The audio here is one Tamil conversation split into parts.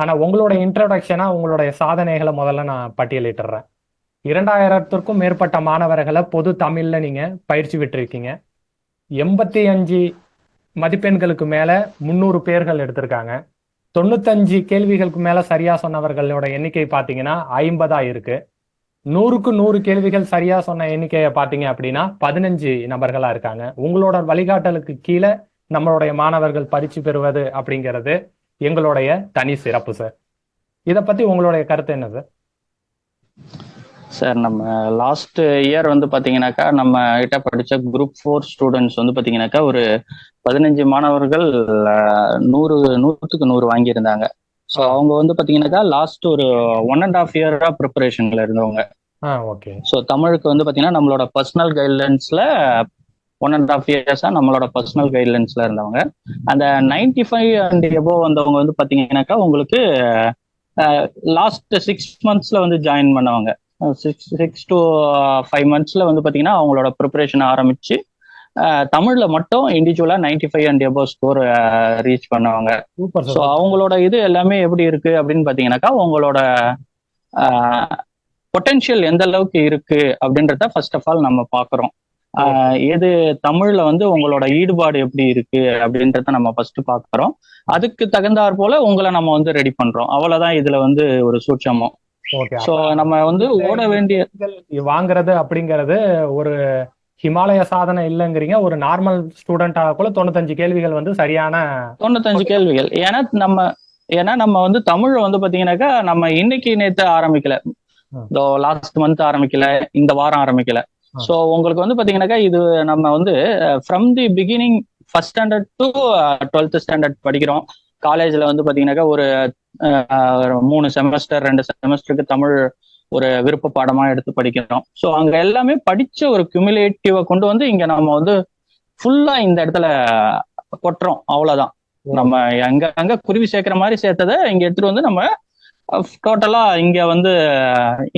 ஆனா உங்களோட இன்ட்ரடக்ஷனா உங்களுடைய சாதனைகளை முதல்ல நான் பட்டியலிட்டுறேன். இரண்டாயிரத்திற்கும் மேற்பட்ட மாணவர்களை பொது தமிழ்ல நீங்க பயிற்சி விட்டுருக்கீங்க எண்பத்தி அஞ்சு மதிப்பெண்களுக்கு மேல முந்நூறு பேர்கள் எடுத்திருக்காங்க. தொண்ணூத்தஞ்சு கேள்விகளுக்கு மேல சரியா சொன்னவர்களோட எண்ணிக்கை பாத்தீங்கன்னா ஐம்பதா இருக்கு. நூறுக்கு நூறு கேள்விகள் சரியா சொன்ன எண்ணிக்கையை பாத்தீங்க அப்படின்னா பதினஞ்சு நபர்களா இருக்காங்க. உங்களோட வழிகாட்டலுக்கு கீழே நம்மளுடைய மாணவர்கள் பரிச்சு பெறுவது அப்படிங்கிறது எங்களுடைய தனி சிறப்பு சார் இதை பத்தி உங்களுடைய கருத்து என்ன சார் சார் நம்ம லாஸ்ட் இயர் வந்து பாத்தீங்கன்னாக்கா நம்ம கிட்ட படிச்ச குரூப் ஃபோர் ஸ்டூடெண்ட்ஸ் வந்து பாத்தீங்கன்னாக்கா ஒரு பதினஞ்சு மாணவர்கள் நூறு நூற்றுக்கு நூறு வாங்கியிருந்தாங்க. ஸோ அவங்க வந்து பாத்தீங்கன்னாக்கா லாஸ்ட் ஒரு ஒன் அண்ட் ஆஃப் இயரா ப்ரிப்பரேஷன்ல இருந்தவங்க. ஓகே ஸோ தமிழுக்கு வந்து பாத்தீங்கன்னா நம்மளோட பர்சனல் கைட்லைன்ஸ்ல ஒன் அண்ட் ஆஃப் இயர்ஸா நம்மளோட பர்சனல் கைட்லைன்ஸ்ல இருந்தவங்க. அந்த நைன்டி ஃபைவ் அண்ட் எபோ வந்தவங்க வந்து பாத்தீங்கன்னாக்கா உங்களுக்கு லாஸ்ட் சிக்ஸ் மந்த்ஸ்ல வந்து ஜாயின் பண்ணவங்க. சிக்ஸ் சிக்ஸ் டு ஃபைவ் மந்த்ஸ்ல வந்து பாத்தீங்கன்னா அவங்களோட ப்ரிப்பரேஷன் ஆரம்பிச்சு அஹ், தமிழ்ல மட்டும் இண்டிவிஜுவலா ninety five and above score reach பண்ணவங்க. சூப்பர் ஸோ அவங்களோட இது எல்லாமே எப்படி இருக்கு அப்படின்னு பாத்தீங்கன்னாக்கா உங்களோட பொட்டென்ஷியல் எந்த அளவுக்கு இருக்கு அப்படின்றத ஃபர்ஸ்ட் ஆஃப் ஆல் நம்ம பாக்குறோம். ஆஹ் எது தமிழ்ல வந்து உங்களோட ஈடுபாடு எப்படி இருக்கு அப்படின்றத நம்ம ஃபர்ஸ்ட் பாக்குறோம். அதுக்கு தகுந்தாற் போல உங்களை நம்ம வந்து ரெடி பண்றோம். அவ்வளவுதான் இதுல வந்து ஒரு சூட்சமம். ஸோ நம்ம வந்து ஓட வேண்டிய வாங்குறது அப்படிங்கிறது ஒரு ஹிமாலய சாதனை இல்லைங்கிறீங்க. ஒரு நார்மல் ஸ்டூடெண்டா கூட தொண்ணூத்தஞ்சு கேள்விகள் வந்து சரியான தொண்ணூத்தஞ்சு கேள்விகள். ஏன்னா நம்ம ஏன்னா நம்ம வந்து தமிழ் வந்து பாத்தீங்கன்னாக்கா நம்ம இன்னைக்கு நேத்து ஆரம்பிக்கல. லாஸ்ட் மந்த் ஆரம்பிக்கல இந்த வாரம் ஆரம்பிக்கல. சோ உங்களுக்கு வந்து பாத்தீங்கன்னாக்கா இது நம்ம வந்து from the beginning first standard to twelfth standard படிக்கிறோம். காலேஜ்ல வந்து பாத்தீங்கன்னாக்கா ஒரு மூணு செமஸ்டர் ரெண்டு செமஸ்டருக்கு தமிழ் ஒரு விருப்ப பாடமா எடுத்து படிக்கிறோம். ஸோ அங்க எல்லாமே படிச்ச ஒரு குமுலேட்டிவை கொண்டு வந்து இங்க நம்ம வந்து ஃபுல்லா இந்த இடத்துல கொட்டுறோம். அவ்வளவுதான். நம்ம அங்க அங்க குருவி சேர்க்கிற மாதிரி சேர்த்ததை இங்க எடுத்துட்டு வந்து நம்ம டோட்டலா இங்க வந்து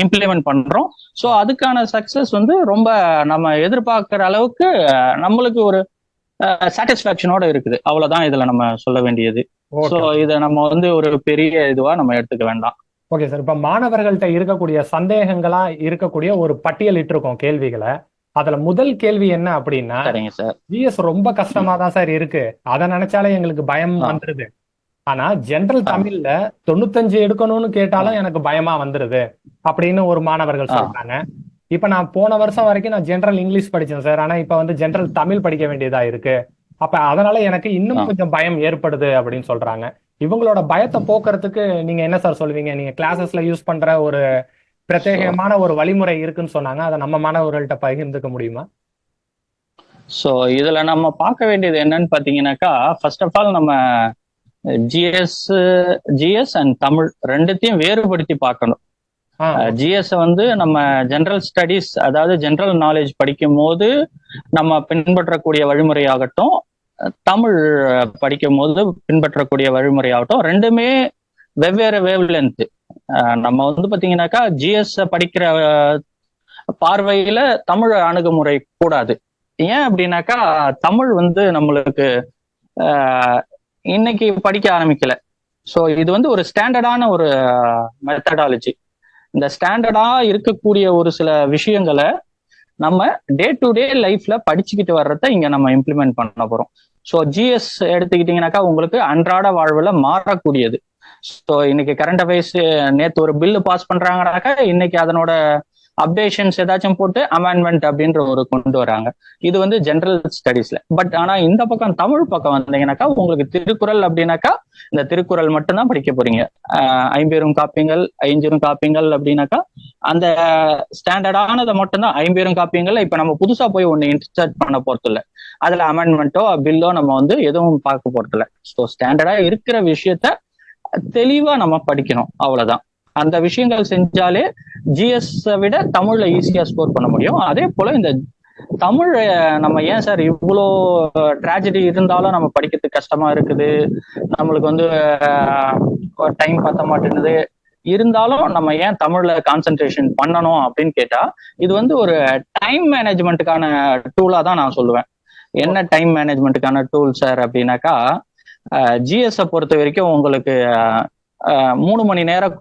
இம்ப்ளிமெண்ட் பண்றோம். ஸோ அதுக்கான சக்சஸ் வந்து ரொம்ப நம்ம எதிர்பார்க்கிற அளவுக்கு நம்மளுக்கு ஒரு சாட்டிஸ்பாக்சனோட இருக்குது. அவ்வளவுதான் இதுல நம்ம சொல்ல வேண்டியது. ஸோ இதை நம்ம வந்து ஒரு பெரிய இதுவா நம்ம எடுத்துக்க வேண்டாம். ஓகே சார் இப்ப மாணவர்கள்ட்ட இருக்கக்கூடிய சந்தேகங்களா இருக்கக்கூடிய ஒரு பட்டியலிட்டு இருக்கோம் கேள்விகளை. அதுல முதல் கேள்வி என்ன அப்படின்னா சரிங்க சார் ஜிஎஸ் ரொம்ப கஷ்டமா தான் சார் இருக்கு. அதை நினைச்சாலே எங்களுக்கு பயம். வந்துருது. ஆனா ஜெனரல். தமிழ்ல தொண்ணூத்தஞ்சு எடுக்கணும்னு கேட்டாலும் எனக்கு பயமா வந்துருது அப்படின்னு ஒரு மாணவர்கள். சொல்றாங்க. இப்ப நான் போன வருஷம் வரைக்கும் நான் ஜெனரல் இங்கிலீஷ் படிச்சேன் சார். ஆனா இப்ப வந்து ஜெனரல் தமிழ் படிக்க வேண்டியதா இருக்கு. அப்ப அதனால எனக்கு இன்னும். கொஞ்சம் பயம் ஏற்படுது அப்படின்னு சொல்றாங்க. இவங்களோட பயத்தை போக்குறதுக்கு நீங்க என்ன சார் சொல்லுவீங்க? நீங்க கிளாஸஸ்ல யூஸ் பண்ற ஒரு பிரத்யேகமான ஒரு வழிமுறை இருக்குன்னு சொன்னாங்க. அதை நம்ம மாணவர்கள்ட்ட பகிர்ந்துக்க முடியுமா? ஸோ இதுல நம்ம பார்க்க வேண்டியது என்னன்னு பாத்தீங்கன்னாக்கா ஃபர்ஸ்ட் ஆஃப் ஆல் நம்ம ஜிஎஸ் ஜிஎஸ் அண்ட் தமிழ் ரெண்டுத்தையும் வேறுபடுத்தி பார்க்கணும். ஜிஎஸ் வந்து நம்ம ஜெனரல் ஸ்டடீஸ் அதாவது ஜெனரல் நாலேஜ் படிக்கும் போது நம்ம பின்பற்றக்கூடிய வழிமுறையாகட்டும் தமிழ் படிக்கும் போது பின்பற்றக்கூடிய வழிமுறையாகட்டும் ரெண்டுமே வெவ்வேறு வேவ் லென்த் நம்ம வந்து பாத்தீங்கன்னாக்கா ஜிஎஸ் படிக்கிற பார்வையில தமிழ் அணுகுமுறை கூடாது. ஏன் அப்படின்னாக்கா தமிழ் வந்து நம்மளுக்கு இன்னைக்கு படிக்க ஆரம்பிக்கல. ஸோ இது வந்து ஒரு ஸ்டாண்டர்டான ஒரு uh, மெத்தடாலஜி இந்த ஸ்டாண்டர்டா இருக்கக்கூடிய ஒரு சில விஷயங்களை நம்ம டே டு டே லைஃப்ல படிச்சுக்கிட்டு வர்றத இங்க நம்ம இம்ப்ளிமெண்ட் பண்ண போறோம். ஸோ ஜிஎஸ் எடுத்துக்கிட்டீங்கன்னாக்கா உங்களுக்கு அன்றாட வாழ்வுல மாறக்கூடியது. ஸோ இன்னைக்கு கரண்ட் அஃபேர்ஸ் நேத்து ஒரு பில்லு பாஸ் பண்றாங்கனாக்கா இன்னைக்கு அதனோட அப்டேஷன்ஸ் ஏதாச்சும் போட்டு அமெண்ட்மெண்ட் அப்படின்ற ஒரு கொண்டு வராங்க. இது வந்து ஜென்ரல் ஸ்டடீஸ்ல பட் ஆனா இந்த பக்கம் தமிழ் பக்கம் வந்தீங்கன்னாக்கா உங்களுக்கு திருக்குறள் அப்படின்னாக்கா இந்த திருக்குறள் மட்டும்தான் படிக்க போறீங்க. ஐம்பெரும் காப்பியங்கள் ஐஞ்சிரும் காப்பியங்கள் அப்படின்னாக்கா அந்த ஸ்டாண்டர்டானதை மட்டும்தான் ஐம்பெரும் காப்பியங்கள் இப்ப நம்ம புதுசா போய் ஒண்ணு இன்சர்ட் பண்ண போறது இல்ல அதுல அமெண்ட்மெண்ட்டோ பில்லோ நம்ம வந்து எதுவும் பார்க்க போறது இல்ல ஸோ ஸ்டாண்டர்டா இருக்கிற விஷயத்த தெளிவா நம்ம படிக்கணும். அவ்வளவுதான். அந்த விஷயங்கள் செஞ்சாலே ஜிஎஸ் விட தமிழ்ல ஈஸியா ஸ்கோர் பண்ண முடியும். அதே போல இந்த தமிழ் நம்ம ஏன் சார் இவ்வளோ ட்ராஜடி இருந்தாலும் நம்ம படிக்கிறதுக்கு கஷ்டமா இருக்குது. நம்மளுக்கு வந்து டைம் பத்த மாட்டேங்குது இருந்தாலும் நம்ம ஏன் தமிழ்ல கான்சென்ட்ரேஷன் பண்ணணும் அப்படின்னு கேட்டா இது வந்து ஒரு டைம் மேனேஜ்மெண்ட்டுக்கான டூலா தான் நான் சொல்லுவேன். என்ன டைம் மேனேஜ்மெண்ட்டுக்கான டூல் சார் அப்படின்னாக்கா ஜிஎஸ்ஸை பொறுத்த வரைக்கும் உங்களுக்கு மூணு மணி நேரம்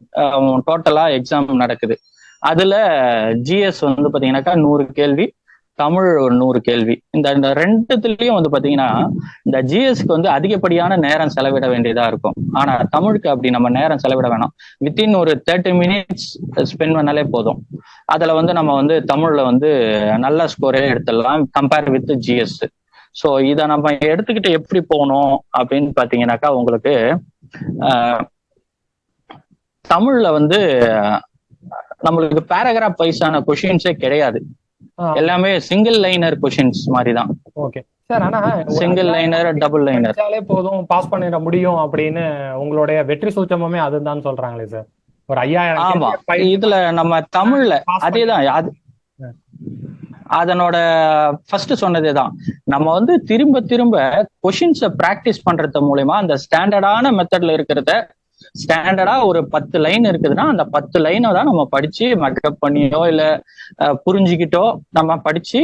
டோட்டலா எக்ஸாம் நடக்குது. அதுல ஜிஎஸ் வந்து பாத்தீங்கன்னாக்கா நூறு கேள்வி தமிழ் ஒரு நூறு கேள்வி. இந்த இந்த ரெண்டுத்துலயும் வந்து பாத்தீங்கன்னா இந்த ஜிஎஸ்க்கு வந்து அதிகப்படியான நேரம் செலவிட வேண்டியதா இருக்கும். ஆனா தமிழுக்கு அப்படி நம்ம நேரம் செலவிட வேணாம். வித்தின் ஒரு தேர்ட்டி மினிட்ஸ் ஸ்பெண்ட் பண்ணாலே போதும். அதுல வந்து நம்ம வந்து தமிழ்ல வந்து நல்ல ஸ்கோரே எடுத்துடலாம் கம்பேர் வித் ஜிஎஸ் ஸோ இதை நம்ம எடுத்துக்கிட்டு எப்படி போகணும் அப்படின்னு பாத்தீங்கன்னாக்கா உங்களுக்கு தமிழ்ல வந்து நம்மளுக்கு பேராகிராஃப் வைஸான கொஷின்ஸே கிடையாது. எல்லாமே சிங்கிள் லைனர் கொஷின்ஸ் மாதிரி தான் ஓகே சார் ஆனா சிங்கிள் லைனர் டபுள் லைனர் போதும் பாஸ் பண்ணிட முடியும் அப்படின்னு உங்களுடைய வெற்றி சூச்சமுமே அதுதான் சொல்றாங்களே சார் ஒரு ஐயாயிரம் ஆமா. இதுல நம்ம தமிழ்ல அதேதான். அது. அதனோட ஃபர்ஸ்ட் சொன்னதேதான். நம்ம வந்து திரும்ப திரும்ப கொஷின்ஸை பிராக்டிஸ் பண்றது மூலயமா அந்த ஸ்டாண்டர்டான மெத்தட்ல இருக்கிறத ஸ்டாண்டர்டா ஒரு பத்து லைன் இருக்குதுன்னா அந்த பத்து லைனை தான் நம்ம படிச்சு மக்கப் பண்ணியோ இல்ல புரிஞ்சுக்கிட்டோ நம்ம படிச்சு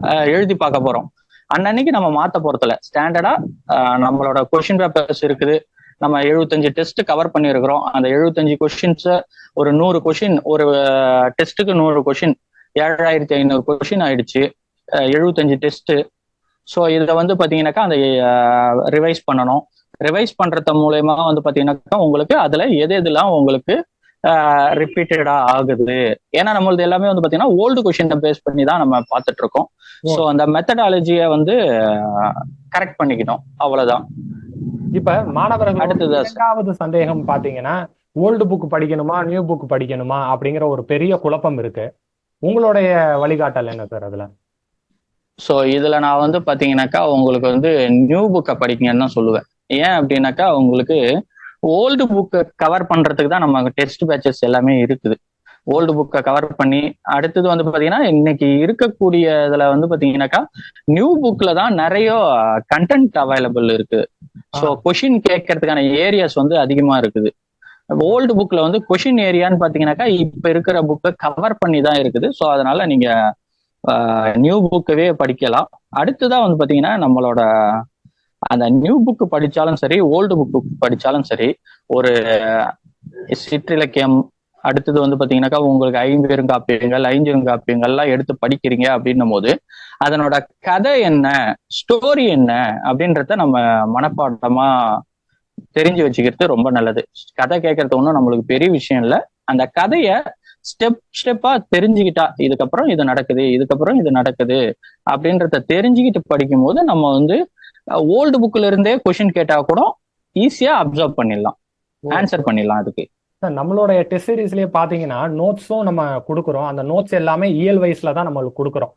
அஹ், எழுதி பார்க்க போறோம். அன்னன்னைக்கு நம்ம மாத்த போறதுல ஸ்டாண்டர்டா நம்மளோட கொஸ்டின் பேப்பர்ஸ் இருக்குது. நம்ம எழுபத்தஞ்சு டெஸ்ட் கவர் பண்ணியிருக்கிறோம். அந்த எழுபத்தஞ்சு கொஸ்டின்ஸ ஒரு நூறு கொஷின் ஒரு டெஸ்ட்டுக்கு நூறு கொஷின் ஏழாயிரத்தி ஐநூறு கொஷின் ஆயிடுச்சு. எழுபத்தஞ்சு டெஸ்ட் ஸோ இதை வந்து பார்த்தீங்கன்னாக்கா அந்த ரிவைஸ் பண்ணணும். ரிவைஸ் பண்றது மூலயமா வந்து பார்த்தீங்கன்னாக்கா உங்களுக்கு அதுல எது எதுலாம் உங்களுக்கு ரிப்பீட்டடா ஆகுது. ஏன்னா நம்மளது எல்லாமே வந்து பார்த்தீங்கன்னா ஓல்டு கொஷினை பேஸ் பண்ணி தான் நம்ம பார்த்துட்டு இருக்கோம் ஸோ அந்த மெத்தடாலஜியை வந்து கரெக்ட் பண்ணிக்கணும் அவ்வளவுதான். இப்ப மாணவர்கள் அடுத்தது. இரண்டாவது சந்தேகம் பாத்தீங்கன்னா ஓல்டு புக் படிக்கணுமா நியூ புக் படிக்கணுமா அப்படிங்கிற ஒரு பெரிய குழப்பம் இருக்கு. உங்களுடைய வழிகாட்டல் என்ன சார் அதுல? ஸோ இதுல நான் வந்து பாத்தீங்கன்னாக்கா உங்களுக்கு வந்து நியூ புக்கை படிக்கங்கன்னு தான் சொல்லுவேன். ஏன் அப்படின்னாக்கா உங்களுக்கு ஓல்டு புக்கை கவர் பண்றதுக்கு தான் நம்ம டெஸ்ட் பேட்சஸ் எல்லாமே இருக்குது. ஓல்டு புக்கை கவர் பண்ணி அடுத்தது வந்து பாத்தீங்கன்னா இன்னைக்கு இருக்கக்கூடிய இதுல வந்து பாத்தீங்கன்னாக்கா நியூ புக்ல தான் நிறைய கண்டென்ட் அவைலபிள் இருக்கு. ஸோ கொஷின் கேட்கறதுக்கான ஏரியாஸ் வந்து அதிகமா இருக்குது. ஓல்டு புக்ல வந்து கொஷின் ஏரியான்னு பாத்தீங்கன்னாக்கா இப்ப இருக்கிற புக்கை கவர் பண்ணி தான் இருக்குது. ஸோ அதனால நீங்க நியூ புக்கவே படிக்கலாம். அடுத்ததா வந்து பாத்தீங்கன்னா நம்மளோட அந்த நியூ புக்கு படிச்சாலும் சரி ஓல்டு புக் படிச்சாலும் சரி ஒரு சிற்றிலக்கியம் அடுத்தது வந்து பாத்தீங்கன்னாக்கா உங்களுக்கு ஐம்பெருங்காப்பியங்கள் ஐஞ்சிருங்காப்பியங்கள்லாம் எடுத்து படிக்கிறீங்க அப்படின்னும் போது அதனோட கதை என்ன ஸ்டோரி என்ன அப்படின்றத நம்ம மனப்பாடமா தெரிஞ்சு வச்சுக்கிறது ரொம்ப நல்லது. கதை கேட்கறது ஒன்றும் நம்மளுக்கு பெரிய விஷயம் இல்லை. அந்த கதைய ஸ்டெப் ஸ்டெப்பா தெரிஞ்சுக்கிட்டா இதுக்கப்புறம் இது நடக்குது இதுக்கப்புறம் இது நடக்குது அப்படின்றத தெரிஞ்சுக்கிட்டு படிக்கும் போது நம்ம வந்து ஓல்டு புக்ல இருந்தே கொஷின் கேட்டா கூட ஈஸியா அப்சர்வ் பண்ணிடலாம். ஆன்சர் பண்ணிடலாம் அதுக்கு. சார், நம்மளுடைய டெஸ்ட் சீரீஸ்லயே பாத்தீங்கன்னா நோட்ஸும் நம்ம கொடுக்குறோம். அந்த நோட்ஸ் எல்லாமே இயல் வயசுல தான் நம்மளுக்கு கொடுக்குறோம்.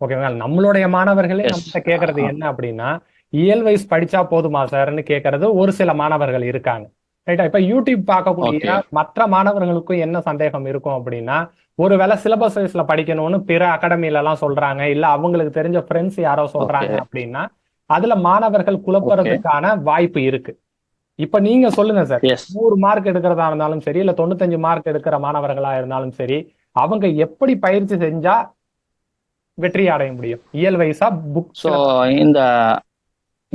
ஓகேங்களா நம்மளுடைய மாணவர்களே. நம்மகிட்ட கேக்குறது என்ன அப்படின்னா இயல் வயசு படிச்சா போதுமா சார்னு கேக்குறது ஒரு சில மாணவர்கள் இருக்காங்க. ரைட்டா இப்ப யூடியூப் பார்க்கக்கூடிய. மற்ற மாணவர்களுக்கும் என்ன சந்தேகம் இருக்கும் அப்படின்னா ஒருவேளை சிலபஸ் வைஸ்ல படிக்கணும்னு பிற அகாடமில எல்லாம் சொல்றாங்க இல்ல அவங்களுக்கு தெரிஞ்ச ஃப்ரெண்ட்ஸ் யாரோ சொல்றாங்க. அப்படின்னா அதுல மாணவர்கள் குழப்பறதுக்கான வாய்ப்பு இருக்கு. இப்ப நீங்க சொல்லுங்க சார். நூறு மார்க் எடுக்கிறதா இருந்தாலும் சரி இல்ல தொண்ணூத்தஞ்சு மார்க் எடுக்கிற மாணவர்களா இருந்தாலும் சரி அவங்க எப்படி பயிற்சி செஞ்சா வெற்றி அடைய முடியும்? இயல் வயசா புக் இந்த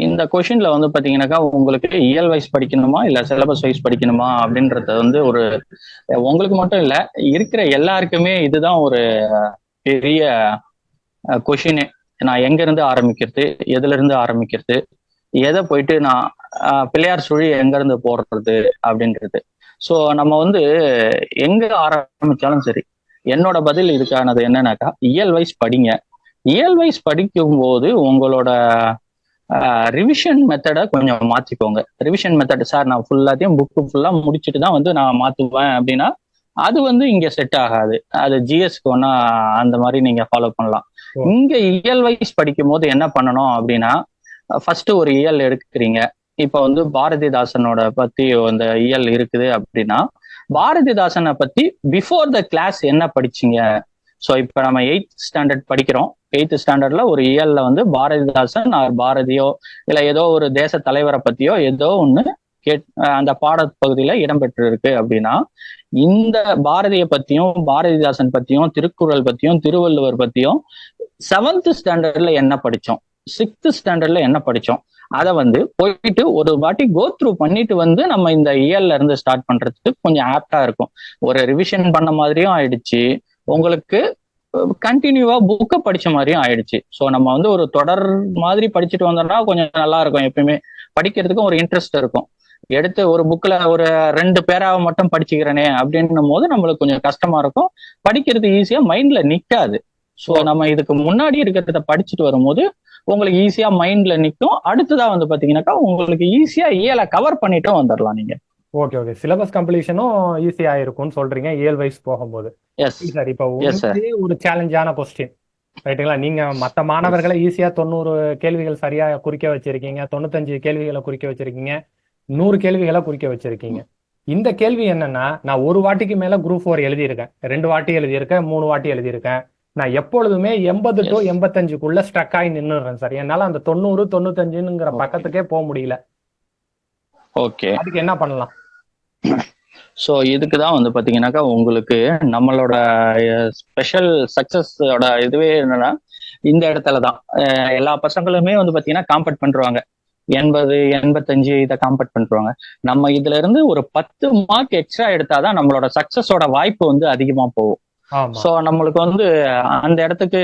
இந்த கொஷின்ல வந்து பாத்தீங்கன்னாக்கா உங்களுக்கு இயல் வைஸ் படிக்கணுமா இல்ல சிலபஸ் வைஸ் படிக்கணுமா அப்படின்றது வந்து ஒரு உங்களுக்கு மட்டும் இல்ல இருக்கிற எல்லாருக்குமே இதுதான் ஒரு பெரிய கொஷினு நான் எங்க இருந்து ஆரம்பிக்கிறது எதுல இருந்து ஆரம்பிக்கிறது எதை போயிட்டு நான் பிள்ளையார் சுழி எங்க இருந்து போடுறது அப்படின்றது. ஸோ நம்ம வந்து எங்க ஆரம்பிச்சாலும் சரி என்னோட பதில் இதுக்கானது என்னன்னாக்கா இயல் வைஸ் படிங்க. இயல் வைஸ் படிக்கும்போது உங்களோட ரிவிஷன் மெத்தடை கொஞ்சம் மாத்திக்கோங்க. ரிவிஷன் மெத்தட் சார் நான் ஃபுல்லாத்தையும் புக்கு ஃபுல்லா முடிச்சுட்டு தான் வந்து நான் மாத்துவேன் அப்படின்னா அது வந்து இங்க செட் ஆகாது. அது ஜிஎஸ்க்கு ஒன்னா அந்த மாதிரி நீங்க ஃபாலோ பண்ணலாம். இங்க இயல் வைஸ் படிக்கும் போது என்ன பண்ணணும் அப்படின்னா ஃபர்ஸ்ட் ஒரு இயல் எடுக்கிறீங்க. இப்ப வந்து பாரதிதாசனோட பத்தி அந்த இயல் இருக்குது அப்படின்னா பாரதிதாசனை பத்தி பிஃபோர் த கிளாஸ் என்ன படிச்சீங்க? ஸோ இப்போ நம்ம எயித் ஸ்டாண்டர்ட் படிக்கிறோம். எயித்து ஸ்டாண்டர்ட்ல ஒரு இயல்ல வந்து பாரதிதாசன் ஆர் பாரதியோ இல்ல ஏதோ ஒரு தேச தலைவரை பத்தியோ ஏதோ ஒண்ணு கேட் அந்த பாடப்பகுதியில இடம்பெற்று இருக்கு அப்படின்னா இந்த பாரதிய பத்தியும் பாரதிதாசன் பத்தியும் திருக்குறள் பத்தியும் திருவள்ளுவர் பத்தியும் செவன்த் ஸ்டாண்டர்ட்ல என்ன படிச்சோம்? சிக்ஸ்த் ஸ்டாண்டர்ட்ல என்ன படிச்சோம்? அதை வந்து போயிட்டு ஒரு வாட்டி கோ த்ரூ பண்ணிட்டு வந்து நம்ம இந்த இயர்ல இருந்து ஸ்டார்ட் பண்றதுக்கு கொஞ்சம் ஆப்டா இருக்கும். ஒரு ரிவிஷன் பண்ண மாதிரியும் ஆயிடுச்சு. உங்களுக்கு கண்டினியூவா புக்கை படிச்ச மாதிரியும் ஆயிடுச்சு. ஸோ நம்ம வந்து ஒரு தொடர் மாதிரி படிச்சுட்டு வந்தோம்னா கொஞ்சம் நல்லா இருக்கும் எப்பயுமே. படிக்கிறதுக்கும் ஒரு இன்ட்ரெஸ்ட் இருக்கும். எடுத்து ஒரு புக்ல ஒரு ரெண்டு பேராவை மட்டும் படிச்சுக்கிறேனே அப்படின்னும் போது நம்மளுக்கு கொஞ்சம் கஷ்டமா இருக்கும். படிக்கிறது ஈஸியா மைண்ட்ல நிக்காது. ஸோ நம்ம இதுக்கு முன்னாடி இருக்கிறத படிச்சுட்டு வரும்போது உங்களுக்கு ஈஸியா மைண்ட்ல நிற்கும் அடுத்ததா வந்து பாத்தீங்கன்னாக்கா உங்களுக்கு ஈஸியா இயலை கவர் பண்ணிட்டும் வந்துடலாம் நீங்க. ஓகே ஓகே சிலபஸ் கம்ப்ளீஷனும் ஈஸியா இருக்கும்னு சொல்றீங்க இயல் வைஸ் போகும்போது. சார் இப்போ ஒரு சேலஞ்சான கொஸ்டின் ரைட்டுங்களா நீங்க மத்த மாணவர்களை ஈஸியா தொண்ணூறு கேள்விகள் சரியா குறிக்க வச்சிருக்கீங்க தொண்ணூத்தஞ்சு கேள்விகளை குறிக்க வச்சிருக்கீங்க நூறு கேள்விகளை குறிக்க வச்சிருக்கீங்க. இந்த கேள்வி என்னன்னா நான் ஒரு வாட்டிக்கு மேல குரூப் ஃபோர் எழுதியிருக்கேன். ரெண்டு வாட்டி எழுதியிருக்கேன் மூணு வாட்டி எழுதியிருக்கேன். நான் எப்பொழுதுமே எண்பது டு. எண்பத்தஞ்சுக்குள்ள ஸ்ட்ரக் ஆகி நின்னுடுறேன் சார் என்னால அந்த தொண்ணூறு தொண்ணூத்தஞ்சுங்கிற. பக்கத்துக்கே போக முடியல. ஓகே அதுக்கு என்ன பண்ணலாம்? ஸோ இதுக்கு தான் வந்து பார்த்தீங்கன்னாக்கா உங்களுக்கு நம்மளோட ஸ்பெஷல் சக்சஸோட இதுவே என்னன்னா இந்த இடத்துல தான் எல்லா பசங்களுமே வந்து பார்த்தீங்கன்னா காம்பேட் பண்ணுவாங்க எண்பது எண்பத்தஞ்சு இதை காம்பேட் பண்ணுவாங்க நம்ம இதுல இருந்து ஒரு பத்து மார்க் எக்ஸ்ட்ரா எடுத்தாதான் நம்மளோட சக்சஸோட வாய்ப்பு வந்து அதிகமா போகும். ஸோ நம்மளுக்கு வந்து அந்த இடத்துக்கு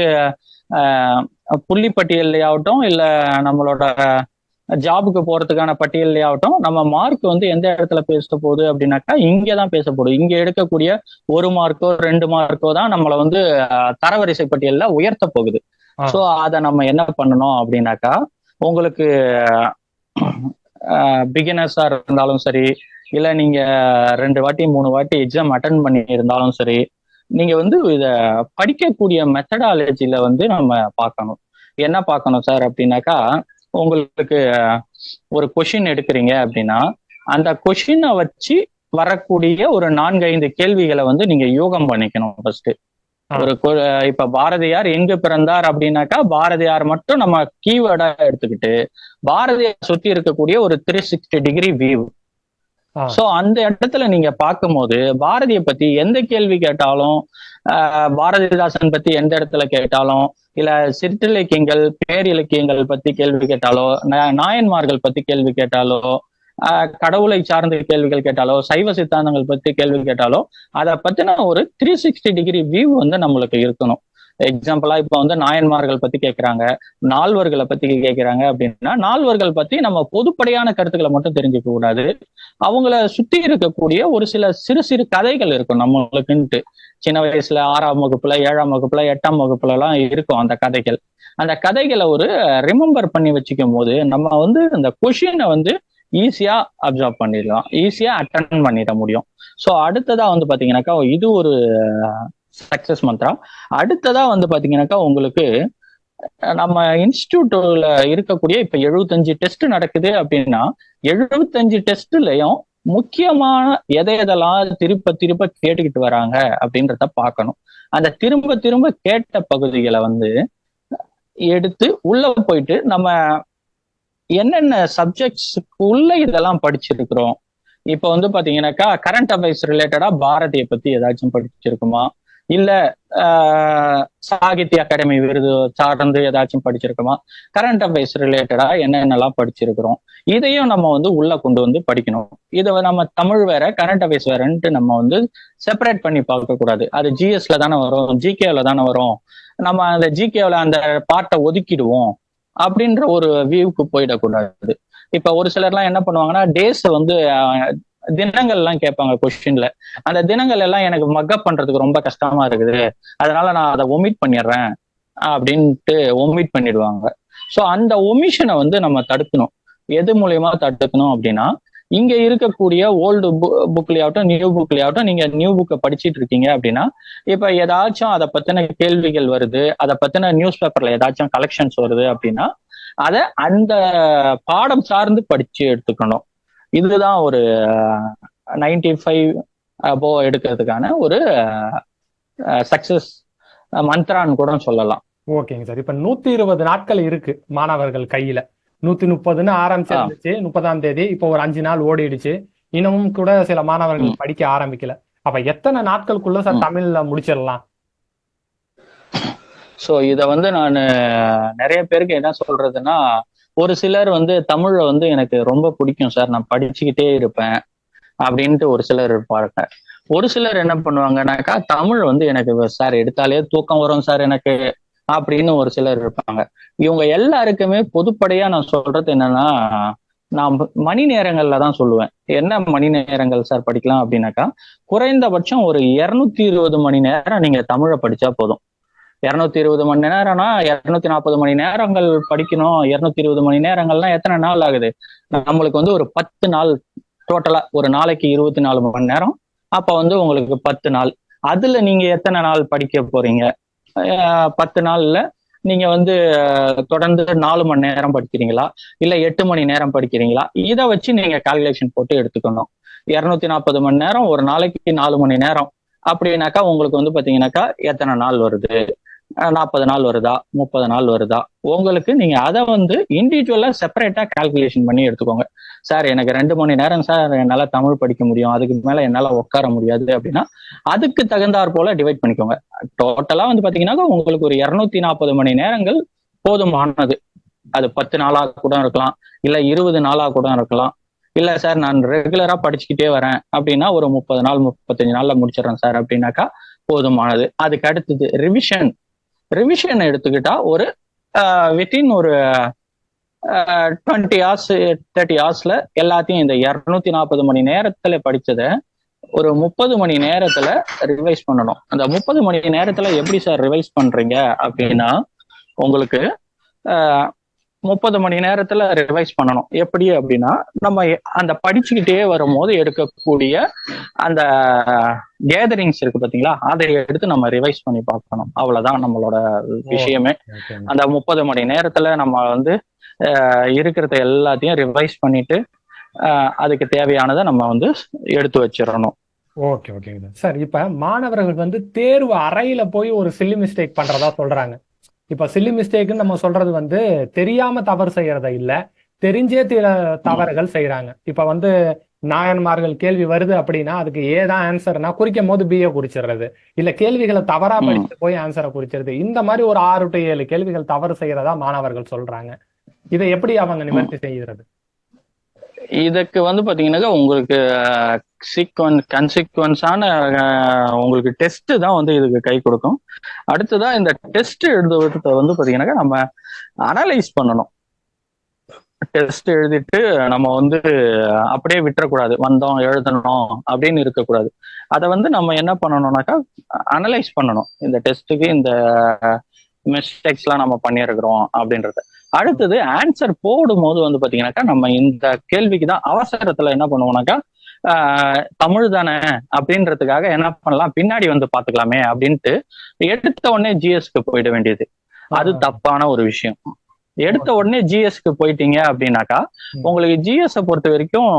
அஹ், புள்ளி பட்டியல்லையாகட்டும் இல்லை நம்மளோட ஜாபுக்கு போறதுக்கான பட்டியல்லையாகட்டும் நம்ம மார்க் வந்து எந்த இடத்துல பேச போகுது அப்படின்னாக்கா இங்கே தான் பேச போகுது இங்கே எடுக்கக்கூடிய ஒரு மார்க்கோ ரெண்டு மார்க்கோ தான் நம்மளை வந்து தரவரிசை பட்டியலில் உயர்த்த போகுது. ஸோ அதை நம்ம என்ன பண்ணணும் அப்படின்னாக்கா உங்களுக்கு பிகினர்ஸா இருந்தாலும் சரி இல்லை நீங்க ரெண்டு வாட்டி மூணு வாட்டி எக்ஸாம் அட்டன் பண்ணி இருந்தாலும் சரி நீங்க வந்து இத படிக்கக்கூடிய மெத்தடாலஜில வந்து நம்ம பார்க்கணும். என்ன பார்க்கணும் சார் அப்படின்னாக்கா உங்களுக்கு ஒரு கொஷின் எடுக்கிறீங்க அப்படின்னா அந்த கொஷினை வச்சு வரக்கூடிய ஒரு நான்கு ஐந்து கேள்விகளை வந்து நீங்க யூகம் பண்ணிக்கணும் ஃபர்ஸ்ட். ஒரு இப்ப பாரதியார் எங்க பிறந்தார் அப்படின்னாக்கா பாரதியார் மட்டும் நம்ம கீவேர்டா எடுத்துக்கிட்டு பாரதியார் சுத்தி இருக்கக்கூடிய ஒரு three sixty degree view. So அந்த இடத்துல நீங்க பார்க்கும்போது பாரதியை பத்தி எந்த கேள்வி கேட்டாலும் ஆஹ், பாரதிதாசன் பத்தி எந்த இடத்துல கேட்டாலும் இல்ல சிற்றிலக்கியங்கள் பேரிலக்கியங்கள் பத்தி கேள்வி கேட்டாலோ நாயன்மார்கள் பத்தி கேள்வி கேட்டாலோ ஆஹ், கடவுளை சார்ந்த கேள்விகள் கேட்டாலோ சைவ சித்தாந்தங்கள் பத்தி கேள்வி கேட்டாலோ அதை பத்தின ஒரு த்ரீ சிக்ஸ்டி டிகிரி வியூ வந்து நம்மளுக்கு இருக்கணும். எக்ஸாம்பிளா இப்ப வந்து நாயன்மார்கள் பத்தி கேட்கிறாங்க நால்வர்களை பத்தி கேட்கிறாங்க அப்படின்னா நால்வர்கள் பத்தி நம்ம பொதுப்படையான கருத்துக்களை மட்டும் தெரிஞ்சுக்க கூடாது. அவங்கள சுத்தி இருக்கக்கூடிய ஒரு சில சிறு சிறு கதைகள் இருக்கும் நம்மளுக்குன்ட்டு. சின்ன வயசுல ஆறாம் வகுப்புல ஏழாம் வகுப்புல எட்டாம் வகுப்புல எல்லாம் இருக்கும் அந்த கதைகள். அந்த கதைகளை ஒரு ரிமெம்பர் பண்ணி வச்சுக்கும் போது நம்ம வந்து அந்த கொஷினை வந்து ஈஸியா அப்சர்வ் பண்ணிடலாம். ஈஸியா அட்டன் பண்ணிட முடியும். ஸோ அடுத்ததா வந்து பாத்தீங்கன்னாக்கா இது ஒரு சக்சஸ் மந்த்ரா அடுத்ததா வந்து பாத்தீங்கன்னாக்கா உங்களுக்கு நம்ம இன்ஸ்டிடியூட்ல இருக்கக்கூடிய இப்ப எழுபத்தஞ்சு டெஸ்ட் நடக்குது அப்படின்னா எழுபத்தஞ்சு டெஸ்ட்லயும் முக்கியமான எதை எதெல்லாம் திருப்ப திருப்ப கேட்டுக்கிட்டு வராங்க அப்படின்றத பார்க்கணும். அந்த திரும்ப திரும்ப கேட்ட பகுதிகளை வந்து எடுத்து உள்ள போயிட்டு நம்ம என்னென்ன சப்ஜெக்ட்ஸ்க்கு உள்ள இதெல்லாம் படிச்சிருக்கிறோம். இப்போ வந்து பாத்தீங்கன்னாக்கா கரண்ட் அஃபேர்ஸ் ரிலேட்டடா பாரதியை பத்தி ஏதாச்சும் படிச்சிருக்குமா? இல்ல ஆஹ், சாகித்ய அகாடமி விருது சார்ந்து ஏதாச்சும் படிச்சிருக்கோமா? கரண்ட் அஃபேர்ஸ் ரிலேட்டடா என்னென்னலாம் படிச்சிருக்கிறோம்? இதையும் நம்ம வந்து உள்ள கொண்டு வந்து படிக்கணும். இதை நம்ம தமிழ் வேற கரண்ட் அஃபேர்ஸ் வேறன்ட்டு நம்ம வந்து செப்பரேட் பண்ணி பார்க்க கூடாது. அது ஜிஎஸ்ல தானே வரும் ஜிகேல தானே வரும். நம்ம அந்த ஜிகேல அந்த பாட்டை ஒதுக்கிடுவோம் அப்படின்ற ஒரு வியூக்கு போயிடக்கூடாது இப்ப ஒரு சிலர்லாம் என்ன பண்ணுவாங்கன்னா டேஸ் வந்து தினங்கள் எல்லாம் கேட்பாங்க கொஸ்டின்ல அந்த தினங்கள் எல்லாம் எனக்கு மக்கப் பண்றதுக்கு ரொம்ப கஷ்டமா இருக்குது. அதனால நான் அதை ஒமிட் பண்ணிடுறேன் அப்படின்ட்டு ஒமிட் பண்ணிடுவாங்க. ஸோ அந்த ஒமிஷனை வந்து நம்ம தடுக்கணும். எது மூலியமா தடுக்கணும் அப்படின்னா இங்க இருக்கக்கூடிய ஓல்டு புக்லயாகட்டும் நியூ புக்லயாகட்டும் நீங்க நியூ புக்கை படிச்சிட்டு இருக்கீங்க அப்படின்னா இப்ப ஏதாச்சும் அதை பத்தின கேள்விகள் வருது அதை பத்தின நியூஸ் பேப்பர்ல ஏதாச்சும் கலெக்ஷன்ஸ் வருது அப்படின்னா அதை அந்த பாடம் சார்ந்து படிச்சு எடுத்துக்கணும். இதுதான் ஒரு நைன்டி ஃபைவ் அபோ எடுக்கிறதுக்கான ஒரு சக்சஸ் மந்த்ரான்னு கூட சொல்லலாம். ஓகேங்க சார். இப்ப நூத்தி இருபது நாட்கள் இருக்கு மாணவர்கள் கையில. நூத்தி முப்பதுன்னு ஆரம்பிச்சிருந்துச்சு. முப்பதாம் தேதி இப்போ ஒரு அஞ்சு நாள் ஓடிடுச்சு. இன்னமும் கூட சில மாணவர்கள் படிக்க ஆரம்பிக்கல. அப்ப எத்தனை நாட்களுக்குள்ள சார். தமிழ்ல முடிச்சிடலாம்? ஸோ இதை வந்து நான் நிறைய பேருக்கு என்ன சொல்றதுன்னா ஒரு சிலர் வந்து தமிழ வந்து எனக்கு ரொம்ப பிடிக்கும் சார். நான் படிச்சுக்கிட்டே இருப்பேன் அப்படின்ட்டு ஒரு சிலர் இருப்பாங்க. ஒரு சிலர் என்ன பண்ணுவாங்கன்னாக்கா தமிழ் வந்து எனக்கு சார் எடுத்தாலே தூக்கம் வரும் சார் எனக்கு அப்படின்னு ஒரு சிலர் இருப்பாங்க. இவங்க எல்லாருக்குமே பொதுப்படையா நான் சொல்றது என்னன்னா நான் மணி நேரங்கள்ல தான் சொல்லுவேன். என்ன மணி நேரங்கள் சார் படிக்கலாம் அப்படின்னாக்கா குறைந்தபட்சம் ஒரு இருநூத்தி இருபது மணி நேரம் நீங்க தமிழை படிச்சா போதும். இருநூத்தி இருபது மணி நேரம்னா இருநூத்தி நாற்பது மணி நேரங்கள் படிக்கணும். இருநூத்தி இருபது மணி நேரங்கள்னா எத்தனை நாள் ஆகுது? நம்மளுக்கு வந்து ஒரு பத்து நாள் டோட்டலா ஒரு நாளைக்கு இருபத்தி நாலு மணி நேரம். அப்ப வந்து உங்களுக்கு பத்து நாள். அதுல நீங்க எத்தனை நாள் படிக்க போறீங்க? பத்து நாள்ல நீங்க வந்து தொடர்ந்து நாலு மணி நேரம் படிக்கிறீங்களா? இல்ல எட்டு மணி நேரம் படிக்கிறீங்களா? இதை வச்சு நீங்க கால்குலேஷன் போட்டு எடுத்துக்கணும். இருநூத்தி நாற்பது மணி நேரம் ஒரு நாளைக்கு நாலு மணி நேரம். அப்படின்னாக்கா உங்களுக்கு வந்து பாத்தீங்கன்னாக்கா எத்தனை நாள் வருது? நாற்பது நாள் வருதா? முப்பது நாள் வருதா? உங்களுக்கு நீங்க அதை வந்து இண்டிவிஜுவலா செப்பரேட்டா கால்குலேஷன் பண்ணி எடுத்துக்கோங்க. சார் எனக்கு ரெண்டு மணி நேரம் சார் என்னால தமிழ் படிக்க முடியும். அதுக்கு மேல என்னால உட்கார முடியாது அப்படின்னா அதுக்கு தகுந்தாற் போல டிவைட் பண்ணிக்கோங்க. டோட்டலா வந்து பாத்தீங்கன்னா உங்களுக்கு ஒரு இருநூத்தி நாற்பது மணி நேரங்கள் போதுமானது. அது பத்து நாளா கூட இருக்கலாம். இல்ல இருபது நாளா கூட இருக்கலாம். இல்ல சார் நான் ரெகுலரா படிச்சுக்கிட்டே வரேன் அப்படின்னா ஒரு முப்பது நாள் முப்பத்தஞ்சு நாள்ல முடிச்சிடறேன் சார் அப்படின்னாக்கா போதுமானது. அதுக்கு அடுத்தது ரிவிஷன் ரிவிஷன் எடுத்துக்கிட்டா ஒரு வித்தின் ஒரு டுவெண்ட்டி ஹார்ஸ் தேர்ட்டி ஹார்ஸ்ல எல்லாத்தையும் இந்த இரநூத்தி நாற்பது மணி நேரத்துல படிச்சதை ஒரு முப்பது மணி நேரத்துல ரிவைஸ் பண்ணணும். அந்த முப்பது மணி நேரத்துல எப்படி சார் ரிவைஸ் பண்றீங்க அப்படின்னா உங்களுக்கு முப்பது மணி நேரத்துல ரிவைஸ் பண்ணணும். எப்படி அப்படின்னா நம்ம அந்த படிச்சுக்கிட்டே வரும்போது எடுக்கக்கூடிய அந்த கேதரிங்ஸ் இருக்கு பாத்தீங்களா? அதை எடுத்து நம்ம ரிவைஸ் பண்ணி பார்க்கணும். அவ்வளவுதான் நம்மளோட விஷயமே. ஓகே அந்த முப்பது மணி நேரத்துல நம்ம வந்து இருக்கிறத எல்லாத்தையும் ரிவைஸ் பண்ணிட்டு அதுக்கு தேவையானதை நம்ம வந்து எடுத்து வச்சிடணும். ஓகே ஓகேங்க சார் இப்ப மாணவர்கள் வந்து தேர்வு அறையில போய் ஒரு சில்லி மிஸ்டேக் பண்றதா சொல்றாங்க. இப்ப சில்லி மிஸ்டேக்னு நம்ம சொல்றது வந்து தெரியாம தவறு செய்யறத இல்ல தெரிஞ்சே சில தவறுகள் செய்யறாங்க இப்ப வந்து நாயன்மார்கள் கேள்வி வருது அப்படின்னா அதுக்கு ஏ தான் ஆன்சர்னா குறிக்கும் போது பிஏ குறிச்சிடுறது. இல்ல கேள்விகளை தவறா ம். படிச்சுட்டு போய் ஆன்சரை குறிச்சிருது இந்த மாதிரி ஒரு ஆறு டு ஏழு கேள்விகள் தவறு செய்யறதா மாணவர்கள் சொல்றாங்க. இதை எப்படி அவங்க நிவர்த்தி செய்யறது இதுக்கு வந்து பாத்தீங்கன்னாக்கா உங்களுக்கு சீக்வன்ஸ் கன்சிக்வன்ஸான உங்களுக்கு டெஸ்ட் தான் வந்து இதுக்கு கை கொடுக்கும். அடுத்ததா இந்த டெஸ்ட் எழுதுவதை வந்து பாத்தீங்கன்னாக்கா நம்ம அனலைஸ் பண்ணணும். டெஸ்ட் எழுதிட்டு நம்ம வந்து அப்படியே விட்டுறக்கூடாது. வந்தோம் எழுதணும் அப்படின்னு இருக்கக்கூடாது. அதை வந்து நம்ம என்ன பண்ணணும்னாக்கா அனலைஸ் பண்ணணும். இந்த டெஸ்ட்டுக்கு இந்த மிஸ்டேக்ஸ்லாம் நம்ம பண்ணியிருக்கிறோம் அப்படின்றத. அடுத்தது ஆன்சர் போடும்போது வந்து பாத்தீங்கன்னாக்கா நம்ம இந்த கேள்விக்கு தான் அவசரத்துல என்ன பண்ணுவோம்னாக்கா தமிழ் தானே அப்படின்றதுக்காக என்ன பண்ணலாம் பின்னாடி வந்து பாத்துக்கலாமே அப்படின்ட்டு எடுத்த உடனே ஜிஎஸ்க்கு போயிட வேண்டியது அது தப்பான ஒரு விஷயம் எடுத்த உடனே ஜிஎஸ்க்கு போயிட்டீங்க அப்படின்னாக்கா. உங்களுக்கு ஜிஎஸ் பொறுத்த வரைக்கும்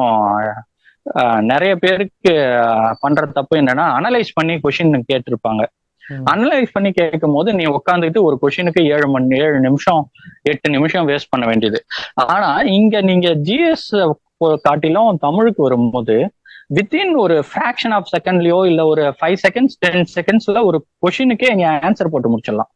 நிறைய பேருக்கு பண்ற தப்பு என்னன்னா அனலைஸ் பண்ணி கொஷின் கேட்டிருப்பாங்க. அனலைஸ் பண்ணி கேட்கும் போது நீ உட்காந்துட்டு ஒரு கொஷினுக்கு ஏழு மணி ஏழு நிமிஷம் எட்டு நிமிஷம் வேஸ்ட் பண்ண வேண்டியது. ஆனா இங்க நீங்க ஜிஎஸ் காட்டிலும் தமிழுக்கு வரும்போது வித்தின் ஒரு ஃபிராக்ஷன் ஆஃப் செகண்ட்லயோ இல்ல ஒரு ஃபைவ் செகண்ட்ஸ் டென் செகண்ட்ஸ்ல ஒரு கொஷினுக்கே நீங்க ஆன்சர் போட்டு முடிச்சிடலாம்.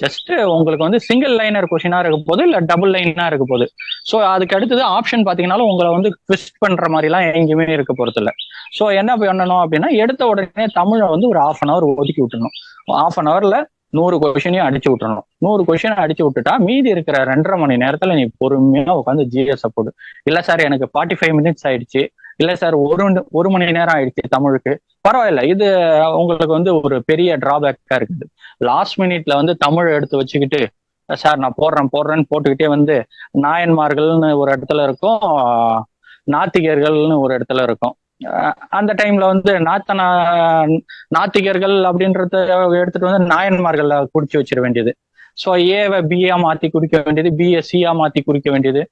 ஜஸ்ட் உங்களுக்கு வந்து சிங்கிள் லைனர் கொஷினா இருக்க போது இல்ல டபுள் லைனா இருக்க போகுது ஸோ அதுக்கு அடுத்தது ஆப்ஷன் பாத்தீங்கன்னாலும் உங்களை வந்து ட்விஸ்ட் பண்ற மாதிரிலாம் எங்கேயுமே இருக்க போறது இல்ல ஸோ என்ன பண்ணணும் அப்படின்னா எடுத்த உடனே தமிழை வந்து ஒரு ஆஃப் அன் அவர் ஒதுக்கி விட்டுணும் ஆஃப் அன் ஹவர்ல நூறு கொஷினையும் அடிச்சு விட்டுறணும். நூறு கொஷினை அடிச்சு விட்டுட்டா மீதி இருக்கிற ரெண்டரை மணி நேரத்துல நீ பொறுமையா உட்காந்து ஜிஎஸ் போடு. இல்ல சார் எனக்கு ஃபார்ட்டி ஃபைவ் மினிட்ஸ் ஆயிடுச்சு. இல்ல சார் ஒரு ஒரு மணி நேரம் ஆயிடுச்சு தமிழுக்கு. பரவாயில்ல இது உங்களுக்கு வந்து ஒரு பெரிய டிராபேக்கா இருக்குது. லாஸ்ட் மினிட்ல வந்து தமிழ் எடுத்து வச்சுக்கிட்டு சார் நான் போடுறேன் போடுறேன்னு போட்டுக்கிட்டே வந்து நாயன்மார்கள்னு ஒரு இடத்துல இருக்கும் நாத்திகர்கள்னு ஒரு இடத்துல இருக்கும். அந்த டைம்ல வந்து நாத்தனா நாத்திகர்கள் அப்படின்றத எடுத்துட்டு வந்து நாயன்மார்கள்ல குறிச்சு வச்சிட வேண்டியது. ஸோ ஏவை பிஏ மாத்தி குறிக்க வேண்டியது பிஏ சியா மாத்தி குறிக்க வேண்டியது.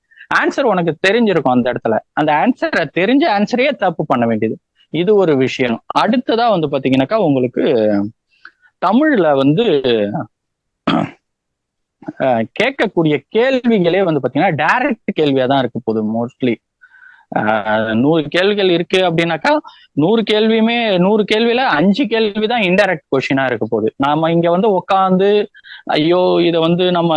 ஆன்சர் உனக்கு தெரிஞ்சிருக்கும் அந்த இடத்துல. அந்த ஆன்சரை தெரிஞ்ச ஆன்சரையே தப்பு பண்ண வேண்டியது. இது ஒரு விஷயம். அடுத்ததா வந்து பாத்தீங்கன்னாக்கா உங்களுக்கு தமிழ்ல வந்து கேட்கக்கூடிய கேள்விகளே வந்து பாத்தீங்கன்னா டைரக்ட் கேள்வியா தான் இருக்கு போது மோஸ்ட்லி நூறு கேள்விகள் இருக்கு அப்படின்னாக்கா நூறு கேள்வியுமே நூறு கேள்வியில அஞ்சு கேள்வி தான் இன்டைரக்ட் கொஷினா இருக்க போகுது. நாம இங்க வந்து உட்காந்து ஐயோ இதை வந்து நம்ம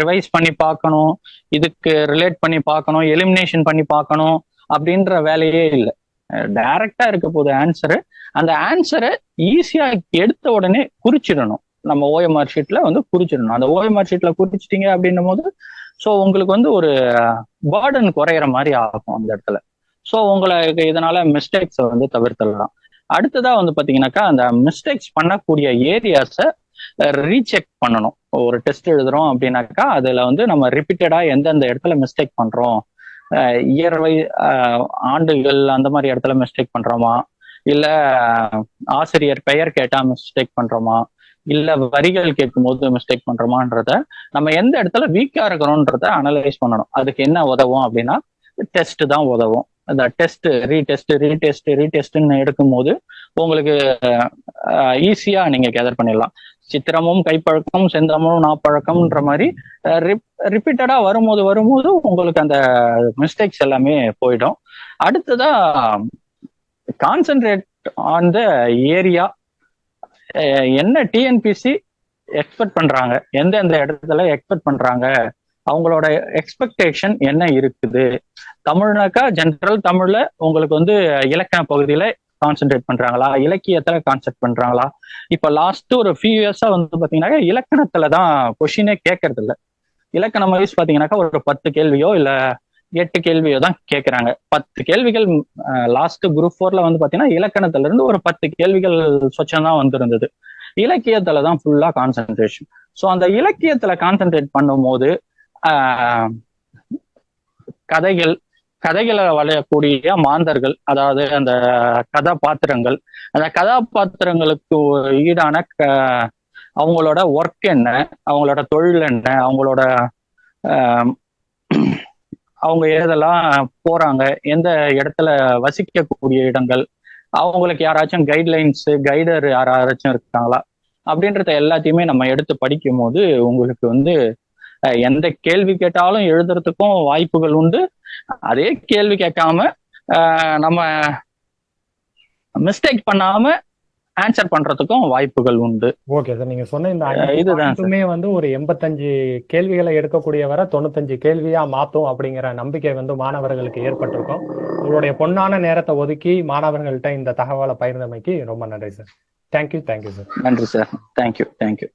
ரிவைஸ் பண்ணி பார்க்கணும் இதுக்கு ரிலேட் பண்ணி பார்க்கணும் எலிமினேஷன் பண்ணி பார்க்கணும் அப்படின்ற வேலையே இல்லை. டைரக்டா இருக்க போகுது ஆன்சரு அந்த ஆன்சரை ஈஸியா எடுத்த உடனே குறிச்சிடணும். நம்ம ஓஎம்ஆர் ஷீட்ல வந்து குறிச்சிடணும். அந்த ஓஎம்ஆர் ஷீட்ல குறிச்சிட்டீங்க அப்படின்னும் போது ஸோ உங்களுக்கு வந்து ஒரு பேர்டன் குறையிற மாதிரி ஆகும் அந்த இடத்துல. ஸோ உங்களுக்கு இதனால மிஸ்டேக்ஸை வந்து தவிர்த்துடலாம். அடுத்ததா வந்து பாத்தீங்கன்னாக்கா அந்த மிஸ்டேக்ஸ் பண்ணக்கூடிய ஏரியாஸை ரீசெக் பண்ணணும். ஒரு டெஸ்ட் எழுதுறோம் அப்படின்னாக்கா அதுல வந்து நம்ம ரிப்பீட்டடா எந்தெந்த இடத்துல மிஸ்டேக் பண்றோம். இயர்வை ஆண்டுகள் அந்த மாதிரி இடத்துல மிஸ்டேக் பண்றோமா? இல்ல ஆசிரியர் பெயர் கேட்டா மிஸ்டேக் பண்றோமா? இல்ல வரிகள் கேட்கும்போது மிஸ்டேக் பண்றோமான்றத நம்ம எந்த இடத்துல வீக்கா இருக்கிறோன்றத அனலைஸ் பண்ணணும். அதுக்கு என்ன உதவும் அப்படின்னா டெஸ்ட் தான் உதவும். அந்த டெஸ்ட் ரீடெஸ்ட் ரீடெஸ்ட் ரீடெஸ்ட்னு எடுக்கும்போது உங்களுக்கு ஈஸியா நீங்க கேதர் பண்ணிடலாம். சித்திரமும் கைப்பழக்கம் செந்தமும் நாப்பழக்கம்ன்ற மாதிரி ரிப்பீட்டடா வரும்போது வரும்போது உங்களுக்கு அந்த மிஸ்டேக்ஸ் எல்லாமே போயிடும். அடுத்ததா கான்சென்ட்ரேட் ஆன் த ஏரியா என்ன டிஎன்பிசி எக்ஸ்பெக்ட் பண்றாங்க? எந்தெந்த இடத்துல எக்ஸ்பெக்ட் பண்றாங்க? அவங்களோட எக்ஸ்பெக்டேஷன் என்ன இருக்குது? தமிழ்னாக்கா ஜென்ரல் தமிழ்ல உங்களுக்கு வந்து இலக்கண பகுதியில கான்சென்ட்ரேட் பண்றாங்களா? இலக்கியத்துல கான்சென்ட் பண்றாங்களா? இப்ப லாஸ்ட் ஒரு ஃபியூ இயர்ஸா வந்து பாத்தீங்கன்னாக்கா இலக்கணத்துல தான் கொஷினே கேட்கறது இல்லை இலக்கணம் வைஸ் பாத்தீங்கன்னாக்கா ஒரு பத்து கேள்வியோ இல்ல எட்டு கேள்வியோ தான் கேட்கறாங்க பத்து கேள்விகள் லாஸ்ட் குரூப் ஃபோர்ல வந்து பாத்தீங்கன்னா இலக்கணத்துல இருந்து ஒரு பத்து கேள்விகள் சொச்சம் தான் வந்திருந்தது. இலக்கியத்துல தான் ஃபுல்லா கான்சென்ட்ரேஷன் ஸோ அந்த இலக்கியத்துல கான்சென்ட்ரேட் பண்ணும்போது கதைகள் கதைகளை வளையக்கூடிய மாந்தர்கள் அதாவது அந்த கதாபாத்திரங்கள் அந்த கதாபாத்திரங்களுக்கு ஈடான அவங்களோட ஒர்க் என்ன அவங்களோட தொழில் என்ன அவங்களோட அவங்க எதெல்லாம் போறாங்க. எந்த இடத்துல வசிக்கக்கூடிய இடங்கள்? அவங்களுக்கு யாராச்சும் கைட்லைன்ஸ் கைடர் யாராச்சும் இருக்காங்களா? அப்படின்றத எல்லாத்தையுமே நம்ம எடுத்து படிக்கும் போது உங்களுக்கு வந்து எந்த கேள்வி கேட்டாலும் எழுதுறதுக்கும் வாய்ப்புகள் உண்டு. அதே கேள்வி கேட்காம நம்ம மிஸ்டேக் பண்ணாம ஆன்சர் பண்றதுக்கும் வாய்ப்புகள் உண்டு. ஓகே சார் நீங்க சொன்ன இந்த இதுதான் வந்து ஒரு எண்பத்தஞ்சு கேள்விகளை எடுக்கக்கூடிய வரை தொண்ணூத்தஞ்சு கேள்வியா மாத்தும் அப்படிங்கிற நம்பிக்கை வந்து மாணவர்களுக்கு ஏற்பட்டிருக்கும். உங்களுடைய பொன்னான நேரத்தை ஒதுக்கி மாணவர்கள்ட்ட இந்த தகவலை பகிர்ந்தமைக்கு ரொம்ப நன்றி sir thank you thank you sir நன்றி sir thank you thank you